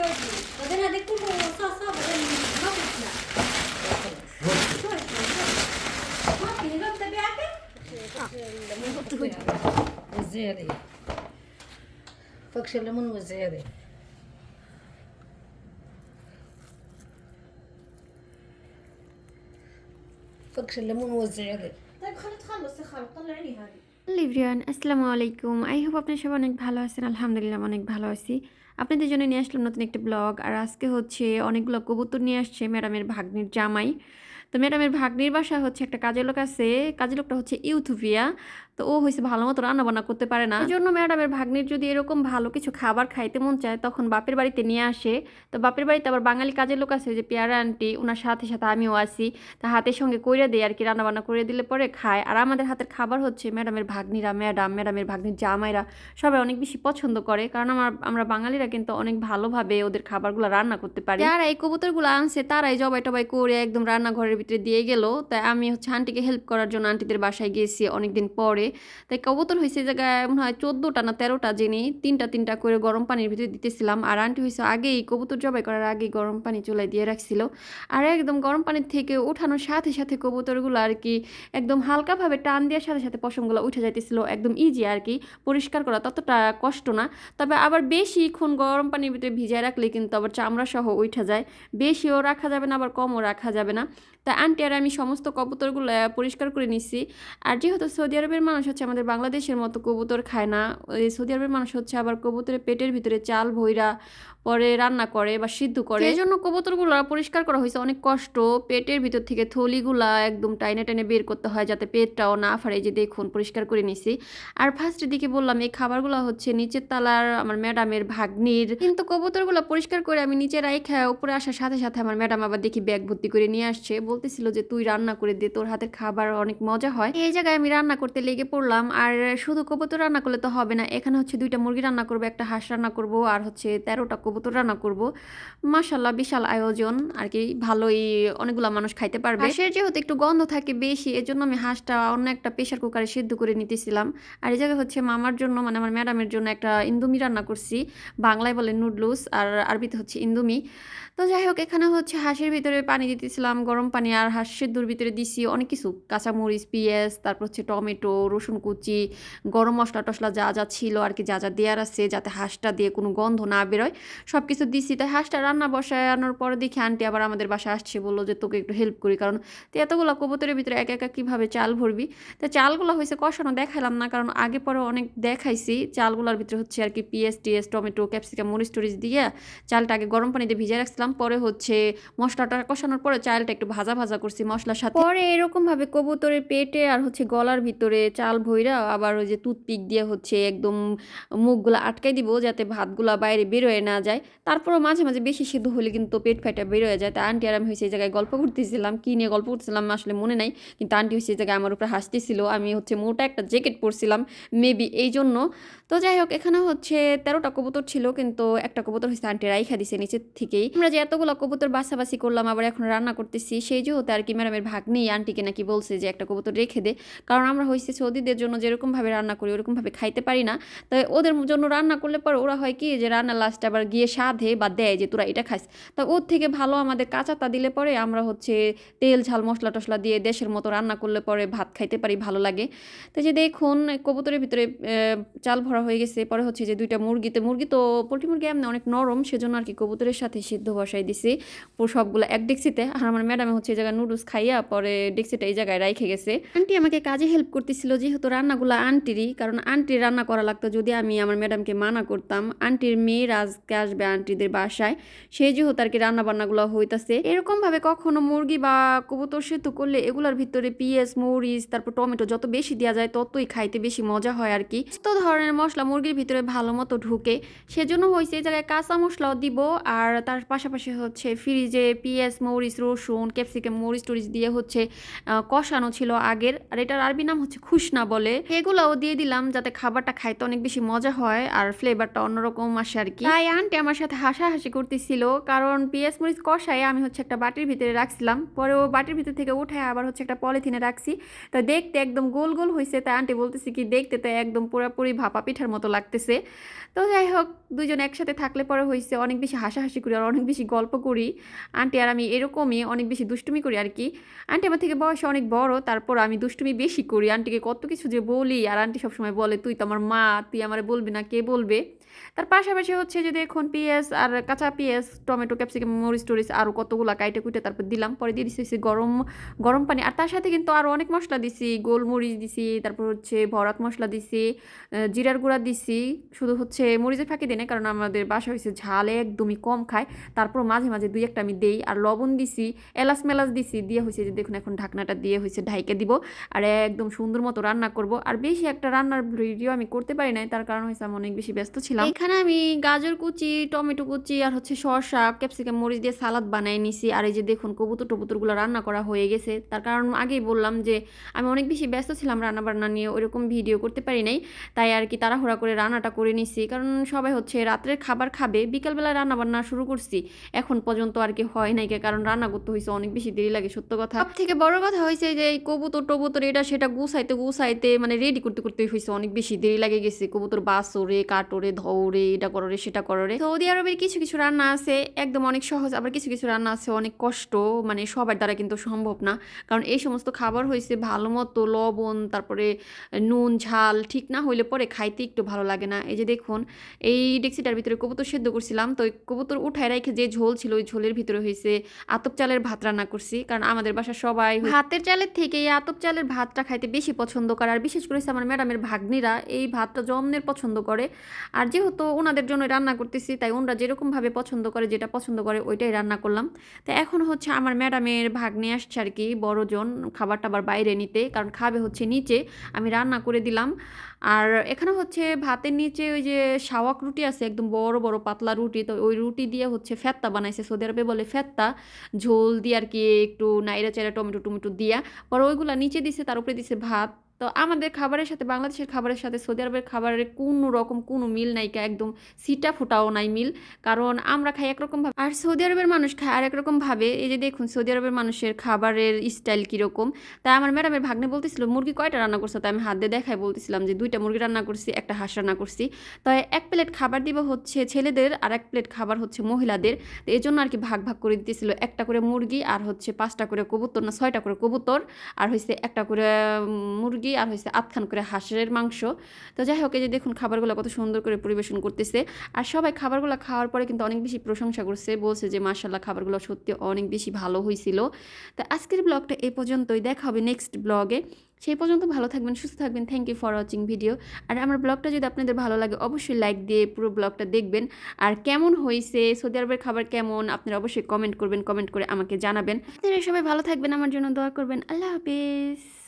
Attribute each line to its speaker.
Speaker 1: gördünüz. Beden hadi kurban olsa asla beden اللون تبعك؟
Speaker 2: وزيري فكش الليمون وزيري فكش الليمون وزيري
Speaker 1: طيب خلي تخلص يا خالد طلعيني هذه
Speaker 3: লিভরিয়ান আসসালামু আলাইকুম। I hope আপনার সবাই অনেক ভালো আছেন, আলহামদুলিল্লাহ অনেক ভালো আছি। আপনাদের জন্য নিয়ে আসলাম নতুন একটা ব্লগ, আর আজকে হচ্ছে অনেকগুলো কবুতর নিয়ে আসছে ম্যাডামের ভাগ্নির জামাই। তো ম্যাডামের ভাগ্নির বাসা হচ্ছে একটা কাজের লোক আছে, কাজের লোকটা হচ্ছে ইউথুফিয়া তো ও হয়েছে ভালো মতো রান্না বান্না করতে পারে না। এই জন্য ম্যাডামের ভাগ্নির যদি এরকম ভালো কিছু খাবার খাইতে মন চায় তখন বাপের বাড়িতে নিয়ে আসে। তো বাপের বাড়িতে আবার বাঙালি কাজের লোক আছে যে পেয়ারা আন্টি ওনার সাথে সাথে আমিও আসি তা হাতের সঙ্গে কইরা দেয় আর কি রান্না বান্না করে দিলে পরে খায়। আর আমাদের হাতের খাবার হচ্ছে ম্যাডামের ভাগ্নিরা ম্যাডাম ম্যাডামের ভাগ্নির জামাইরা সবাই অনেক বেশি পছন্দ করে। কারণ আমার আমরা বাঙালিরা কিন্তু অনেক ভালোভাবে ওদের খাবারগুলো রান্না করতে পারি। যারা এই কবুতরগুলো আনছে তারাই জবাই টবাই করে একদম রান্নাঘরের ভিতরে দিয়ে গেল। তাই আমি হচ্ছে আন্টিকে হেল্প করার জন্য আন্টিদের বাসায় গেছি। অনেকদিন পরে তাই কবুতর হয়েছে জায়গায় মনে হয় চোদ্দোটা না তেরোটা যিনি তিনটা তিনটা করে গরম পানির ভিতরে দিতেছিলাম। আর আন্টি হয়েছে আগেই কবুতর জবাই করার আগে গরম পানি চুলায় দিয়ে রাখছিল। আর একদম গরম পানির থেকে ওঠানোর সাথে সাথে কবুতরগুলো আর কি একদম হালকাভাবে টান দেওয়ার সাথে সাথে পশমগুলো উঠে যাইতেছিল। একদম ইজি আর কি, পরিষ্কার করা ততটা কষ্ট না। তবে আবার বেশি বেশিক্ষণ গরম পানির ভিতরে ভিজায় রাখলে কিন্তু আবার চামড়া সহ উঠে যায়। বেশিও রাখা যাবে না, আবার কমও রাখা যাবে না। তা আন্টি আর আমি সমস্ত কবুতরগুলো পরিষ্কার করে নিচ্ছি আর যেহেতু সৌদি আরবের মানুষ হচ্ছে আমাদের বাংলাদেশের মতো কবুতর খায় না। ওই সৌদি আরবের মানুষ হচ্ছে আবার কবুতরের পেটের ভিতরে চাল, ভৈরা পরে রান্না করে বা সিদ্ধ করে। এই জন্য কবুতরগুলো পরিষ্কার করা হয়েছে। অনেক কষ্ট। পেটের ভিতর থেকে থলিগুলা একদম টাইনে টাইনে বের করতে হয় যাতে পেটটাও না ফাড়ে। যে দেখুন, পরিষ্কার করে নিছি। আর ফার্স্টের দিকে বললাম, এই খাবারগুলো হচ্ছে নিচের তালার আমার ম্যাডামের ভাগ্নির। কিন্তু কবুতরগুলো পরিষ্কার করে আমি নিচে রাইখা উপরে আসার সাথে সাথে আমার ম্যাডাম আবার দেখি ব্যাগ ভর্তি করে নিয়ে আসছে। বলতেছিল যে, তুই রান্না করে দে, তোর হাতের খাবার অনেক মজা হয়। এই জায়গায় আমি রান্না করতে লেগে পড়লাম। আর শুধু কবুতর রান্না করলে তো হবে না। এখানে হচ্ছে দুইটা মুরগি রান্না করব, একটা হাঁস রান্না করব, আর হচ্ছে তেরোটা রান্না করব। মাশাল্লাহ বিশাল আয়োজন। আর কি, ভালোই অনেকগুলো মানুষ খাইতে পারবে। হাঁসের যেহেতু একটু গন্ধ থাকে বেশি, এজন্য আমি হাঁসটা অন্য একটা প্রেশার কুকারে সিদ্ধ করে নিতেছিলাম। আর এই জায়গায় হচ্ছে মামার জন্য মানে আমার ম্যাডামের জন্য একটা ইন্দুমি রান্না করছি। বাংলায় বলে নুডলস, আর আরবিতে হচ্ছে ইন্দুমি। তো যাই হোক, এখানে হচ্ছে হাঁসের ভিতরে পানি দিতেছিলাম, গরম পানি আর হাঁস সেদ্ধর ভিতরে দিছি অনেক কিছু। কাঁচামরিচ, পেঁয়াজ, তারপর হচ্ছে টমেটো, রসুন কুচি, গরম মশলা টশলা যা যা ছিল আর কি, যা যা দেওয়ার আছে, যাতে হাঁসটা দিয়ে কোনো গন্ধ না বেরোয়। সব কিছু দিছি। তাই হাঁসটা রান্না বসানোর পরে দেখি আন্টি আবার আমাদের বাসায় আসছে, বলল যে তোকে একটু হেল্প করি। কারণ তুই এতগুলো কবুতরের ভিতরে একা একা কীভাবে চাল ভরবি? তো চালগুলো হয়েছে কষানো দেখালাম না। কারণ আগে পরে অনেক দেখাইছি, চালগুলোর ভিতরে হচ্ছে আর কি পিএস, টিএস, টমেটো, ক্যাপসিকাম, মরিচ টরিচ দিয়ে চালটা আগে গরম পানিতে ভিজে রাখছিলাম। পরে হচ্ছে মশলাটা কষানোর পরে চালটা একটু ভাজা ভাজা করছি মশলার সাথে। পরে এরকম ভাবে কবুতরের পেটে আর হচ্ছে গলার ভিতরে চাল ভইরা আবার ওই যে টুথপিক দিয়ে হচ্ছে একদম মুখগুলো আটকাই দিব, যাতে ভাতগুলা বাইরে বেরোয় না তারপরও মাঝে মাঝে বেশি সিদ্ধ হলে কিন্তু পেট ফাইটা বেরোয় যায়। তা আন্টি আর আমি হয়েছে এই জায়গায় গল্প করতেছিলাম, কী নিয়ে গল্প করতেছিলাম আসলে মনে নাই। কিন্তু আন্টি হচ্ছে এই জায়গায় আমার উপরে হাসতেছিল। আমি হচ্ছে মোটা একটা জ্যাকেট পরছিলাম মেবি এই জন্য তো যাই হোক, এখানে হচ্ছে তেরোটা কবুতর ছিল, কিন্তু একটা কবুতর হচ্ছে আন্টি রাইখা দিছে নিচের থেকেই। আমরা যে এতগুলো কবুতর বাছাবাছি করলাম, আবার এখন রান্না করতেছি, সেই যেহেতু আর কি ম্যাডামের ভাগ নেই আন্টিকে নাকি বলছে যে একটা কবুতর রেখে দে। কারণ আমরা হয়েছে সৌদিদের জন্য যেরকমভাবে রান্না করি, ওরকমভাবে খাইতে পারি না। তাই ওদের জন্য রান্না করলে পর ওরা হয় কি, যে রান্না লাস্টে আবার গিয়ে সাধে বা দেয় যে তোরা এটা খাস তা ওর থেকে ভালো আমাদের কাঁচাতা দিলে পরে আমরা হচ্ছে তেল, ঝাল, মশলা টশলা দিয়ে দেশের মতো রান্না করলে পরে ভাত খাইতে পারি, ভালো লাগে। তো যে দেখুন, কবুতরের ভিতরে চাল ভরা হয়ে গেছে। পরে হচ্ছে যে দুইটা মুরগিতে, মুরগি তো পোলট্রি মুরগি এমনি অনেক নরম, সেজন্য আর কি কবুতরের সাথে সিদ্ধ বসাই দিছি। সবগুলো এক ডেক্সিতে। আর আমার ম্যাডামে হচ্ছে এই জায়গায় নুডলস খাইয়া পরে ডেক্সিটা এই জায়গায় রাইখে গেছে। আন্টি আমাকে কাজে হেল্প করতেছিল, যেহেতু রান্নাগুলো আন্টিরই, কারণ আন্টির রান্না করা লাগতো যদি আমি আমার ম্যাডামকে মানা করতাম। আন্টির মেয়ের আজকে আসবে আন্টিদের বাসায়। সেই যেহেতু আর কি রান্না বান্নাগুলো হইতাছে। এরকম ভাবে কখনো মুরগি বা কবুতর সেতু করলে এগুলোর ভিতরে পিঁয়াজ, মরিচ, তারপর টমেটো যত বেশি দেওয়া যায় ততই খাইতে বেশি মজা হয় আর কি তো ধরনের মশলা মুরগির ভিতরে ভালো মতো ঢুকে। সেজন্য হয়েছে এই জায়গায় কাঁচা মশলাও দিব। আর তার পাশাপাশি হচ্ছে ফ্রিজে পেঁয়াজ, মরিচ, রসুন ক্যাপসিকাম মরিচ টরিচ দিয়ে হচ্ছে কষানো ছিল আগের। আর এটার আরবি নাম হচ্ছে খুশনা বলে। এগুলাও দিয়ে দিলাম যাতে খাবারটা খাইতে অনেক বেশি মজা হয় আর ফ্লেভারটা অন্যরকম আসে আর কি তাই আন্টি আমার সাথে হাসাহাসি করতেছিল। কারণ পেঁয়াজ মরিচ কষায় আমি হচ্ছে একটা বাটির ভিতরে রাখছিলাম। পরে ও বাটির ভিতর থেকে উঠে আবার হচ্ছে একটা পলিথিনে রাখছি। তো দেখতে একদম গোল গোল হয়েছে তাই আন্টি বলতেছি কি, দেখতে তো একদম পুরোপুরি ভাপা পিঠার মতো লাগতেছে। তো যাই হোক দুজন একসাথে থাকলে পরে হয়েছে অনেক বেশি হাসাহাসি করি আর অনেক বেশি গল্প করি। আন্টি আর আমি এরকমই অনেক বেশি দুষ্টুমি করি আর কি। আন্টি আমার থেকে বয়সে অনেক বড়, তারপর আমি দুষ্টুমি বেশি করি। আন্টিকে কত কিছু যে বলি আর আন্টি সবসময় বলে, তুই তো আমার মা, তুই আমারে বলবি না, কে বলবে? তার পাশাপাশি হচ্ছে যে দেখুন পেঁয়াজ আর কাঁচা পেঁয়াজ, টমেটো, ক্যাপসিকাম, মরিচ, টরিচ আরও কতগুলো কাইটে কুইটে তারপর দিলাম। পরে দিয়ে দিছি গরম গরম পানি। আর তার সাথে কিন্তু আরও অনেক মশলা দিছি। গোলমরিচ দিছি, তারপর হচ্ছে ভরাত মশলা দিছি জিরার গুঁড়া দিছি। শুধু হচ্ছে মরিচের ফাঁকি দিই কারণ আমাদের বাসা হয়েছে ঝাল একদমই কম খায়। তারপর মাঝে মাঝে দুই একটা আমি দেই। আর লবণ দিছি, এলাচ মেলাচ দিছি। দিয়ে হয়েছে যে দেখুন এখন ঢাকনাটা দিয়ে হয়েছে ঢাইকে দিব। আর একদম সুন্দর মতো রান্না করব। আর বেশি একটা রান্নার ভিডিও আমি করতে পারি নাই, তার কারণ হয়েছে আমি অনেক বেশি ব্যস্ত ছিলাম। এখানে আমি গাজর কুচি টমেটো কুচি আর হচ্ছে শসা, ক্যাপসিকাম, মরিচ দিয়ে সালাদ বানাই নিছি। আর এই যে দেখুন, কবুতর টবুতরগুলো রান্না করা হয়ে গেছে। তার কারণ আগেই বললাম যে, আমি অনেক বেশি ব্যস্ত ছিলাম রান্না বান্না নিয়ে, ওইরকম ভিডিও করতে পারি নাই। তাই আর কি তাড়াহুড়া করে রান্নাটা করে নিছি। কারণ সবাই হচ্ছে রাত্রের খাবার খাবে বিকালবেলা রান্না বান্না শুরু করছি। এখন পর্যন্ত আর কি হয় নাই কারণ রান্না করতে হয়েছে অনেক বেশি দেরি লাগে, সত্য কথা। সব থেকে বড় কথা হয়েছে যে, এই কবুতর টবুতর এটা সেটা গুছাইতে গুছাইতে মানে রেডি করতে করতে হয়েছে অনেক বেশি দেরি লাগে গেছে। কবুতর বাসরে কাটরে ধরে এটা কররে সেটা কররে সৌদি আরবের কিছু কিছু রান্না আছে, একদম অনেক সহজ, আবার কিছু কিছু রান্না আছে অনেক কষ্ট মানে সবার দ্বারা কিন্তু সম্ভব না। কারণ এই সমস্ত খাবার হয়েছে ভালো মতো লবণ, তারপরে নুন, ঝাল, ঠিক না হইলে পরে খাইতে একটু ভালো লাগে না। এই যে দেখুন, এই ডেক্সিটার ভিতরে কবুতর সেদ্ধ করছিলাম, তো ওই কবুতর উঠায় রেখে যে ঝোল ছিল ওই ঝোলের ভিতরে হয়েছে আতপ চালের ভাত রান্না করছি। কারণ আমাদের বাসা সবাই ভাতের চালের থেকে এই আতপ চালের ভাতটা খাইতে বেশি পছন্দ করে, আর বিশেষ করে আমার ম্যাডামের ভাগ্নিরা এই ভাতটা জমনের পছন্দ করে। আর যেহেতু ওনাদের জন্য রান্না করতেছি তাই ওনারা যেরকমভাবে পছন্দ করে, যেটা পছন্দ করে, ওইটাই রান্না করলাম। তো এখন হচ্ছে আমার ম্যাডামের ভাগ্নে আসছে আর কি, বড়জন খাবার টাবার বাইরে নিতে, কারণ খাবে হচ্ছে নিচে, আমি রান্না করে দিলাম। আর এখানে হচ্ছে ভাতের নিচে ওই যে শাওয়াক রুটি আছে, একদম বড় বড় পাতলা রুটি, তো ওই রুটি দিয়ে হচ্ছে ফেত্তা বানাইছে, সৌদি আরবে বলে ফেত্তা ঝোল দিয়ে আর কি একটু নাইরা চাইরা টমেটো টমেটো দিয়া, পরে ওইগুলা নিচে দিছে, তার উপরে দিছে ভাত। তো আমাদের খাবারের সাথে বাংলাদেশের খাবারের সাথে সৌদি আরবের খাবারের কোনো রকম কোনো মিল নাই একদম সিটা ফুটাও নাই মিল। কারণ আমরা খাই একরকম ভাবে আর সৌদি আরবের মানুষ খায় আর একরকম ভাবে এই যে দেখুন সৌদি আরবের মানুষের খাবারের স্টাইল কীরকম। তাই আমার ম্যাডামের ভাগ্নে বলতেছিল মুরগি কয়টা রান্না করছে? তাই আমি হাত দিয়ে দেখাই বলতেছিলাম যে দুইটা মুরগি রান্না করছি একটা হাঁস রান্না করছি। তাই এক প্লেট খাবার দিব হচ্ছে ছেলেদের আর এক প্লেট খাবার হচ্ছে মহিলাদের। তো এই জন্য আর কি ভাগ ভাগ করে দিতেছিল একটা করে মুরগি আর হচ্ছে পাঁচটা করে কবুতর না ছয়টা করে কবুতর। আর হয়েছে একটা করে উম, মুরগি আর হয়েছে আধখান করে হাঁসের মাংস। তো যাই হোক, এই যে দেখুন খাবারগুলো কত সুন্দর করে পরিবেশন করতেছে। আর সবাই খাবারগুলো খাওয়ার পরে কিন্তু অনেক বেশি প্রশংসা করছে, বলছে যে মার্শাল্লাহ খাবারগুলো সত্যি অনেক বেশি ভালো হয়েছিল তো আজকের ব্লগটা এ পর্যন্তই, দেখা হবে নেক্সট ব্লগে। সেই পর্যন্ত ভালো থাকবেন, সুস্থ থাকবেন। Thank you for watching video আর আমার ব্লগটা যদি আপনাদের ভালো লাগে, অবশ্যই লাইক দিয়ে পুরো ব্লগটা দেখবেন। আর কেমন হয়েছে সৌদি আরবের খাবার কেমন, আপনারা অবশ্যই কমেন্ট করবেন কমেন্ট করে আমাকে জানাবেন। আপনারা সবাই ভালো থাকবেন, আমার জন্য দোয়া করবেন। আল্লাহ হাফিজ।